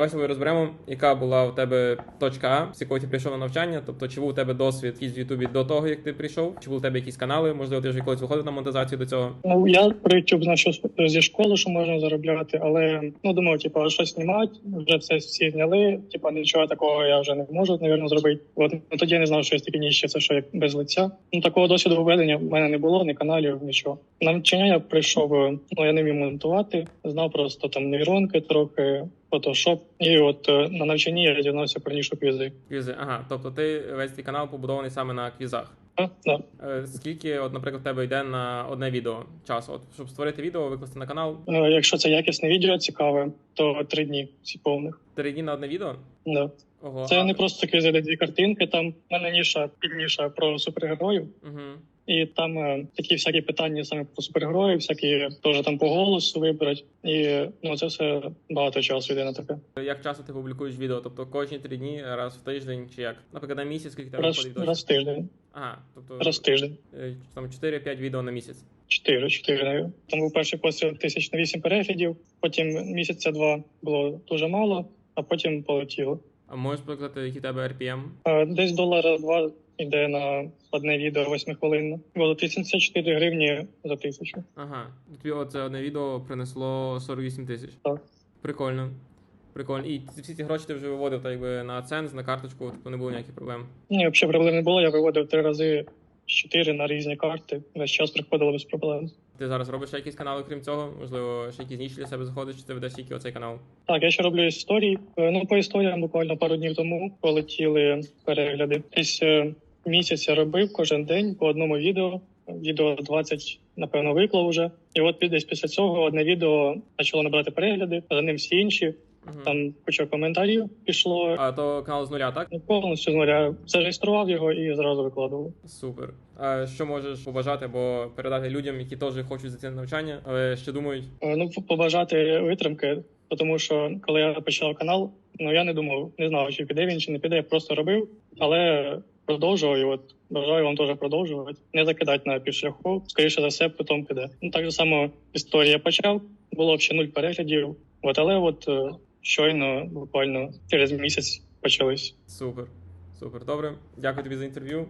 Давай собою розберемо, яка була у тебе точка А, з якої ти прийшов на навчання. Тобто, чи був у тебе досвід якийсь в Ютубі до того, як ти прийшов, чи були у тебе якісь канали? Можливо, ти вже колись виходив на монетизацію до цього. Ну я про YouTube знав що зі школи, що можна заробляти, але ну думав, типу, щось знімати, вже все всі зняли. Типу, нічого такого я вже не можу, навірно, зробити. От ну, тоді я не знав, що є таке ніще, це що як без лиця. Ну такого досвіду введення в мене не було, ні каналів, нічого. На навчання я прийшов, е, ну я не вмів монтувати, знав просто там нейронки, трохи фотошоп. І от е, на навчанні я дізнався про нішу квізи. Квізи, ага. Тобто ти весь твій канал побудований саме на квізах. А, да. Е, Скільки, от, наприклад, в тебе йде на одне відео часу? От, щоб створити відео, викласти на канал Е, Якщо це якісне відео цікаве, то три дні всі повних. три дні на одне відео? Да. Ого. Це а- не просто квізи, де дві картинки. Там в мене ніша підніша про супергероїв, Угу. І там е, такі всякі питання саме про супергероїв, всякі теж там по голосу вибрати. І ну це все багато часу йде на таке. Як часто ти публікуєш відео? Тобто кожні три дні, раз в тиждень, чи як? Наприклад, на місяць, скільки тебе Раз, раз в тиждень, Ага, тобто раз в тиждень. е, там 4-5 відео на місяць. Чотири, чотири. Там був перший постріл тисяч на вісім переглядів. Потім місяця два було дуже мало, а потім полетіло. А можеш показати, в тебе RPM? Е, Десь долара два йде на одне відео восьмихвилинне. Було 84 гривні за тисячу. Ага. Тобі оце одне відео принесло 48 тисяч. Так. Прикольно. Прикольно. І всі ці гроші ти вже виводив так якби на AdSense, на карточку, тобто не було ніяких проблем. Ні, взагалі проблем не було. Я виводив три рази з чотири на різні карти. Весь час приходило без проблем. Ти зараз робиш якісь канали, крім цього? Можливо, ще якісь ніші для себе заходиш, чи ти ведеш тільки оцей канал? Так, я ще роблю історії. Е, Ну, по історіям буквально пару днів тому полетіли перегляди. Десь е, місяць я робив кожен день по одному відео. Відео 20, напевно, виклав уже. І от десь після цього одне відео почало набирати перегляди, за ним всі інші. Угу. Там куча коментарів пішло. А то канал з нуля, так? Ну, повністю з нуля зареєстрував його і зразу викладував. Супер. А що можеш побажати або передати людям, які теж хочуть зайти на навчання, але ще думають, Е, Ну, побажати витримки, тому що коли я почав канал, ну я не думав, не знав, чи піде він, чи не піде. Я просто робив, але продовжував і от бажаю вам теж продовжувати. Не закидати на півшляху, скоріше за все, потім піде. Ну так же само історія почав, було взагалі нуль переглядів. От, але от е, щойно, буквально через місяць почались. супер. Супер, добре. Дякую тобі за інтерв'ю.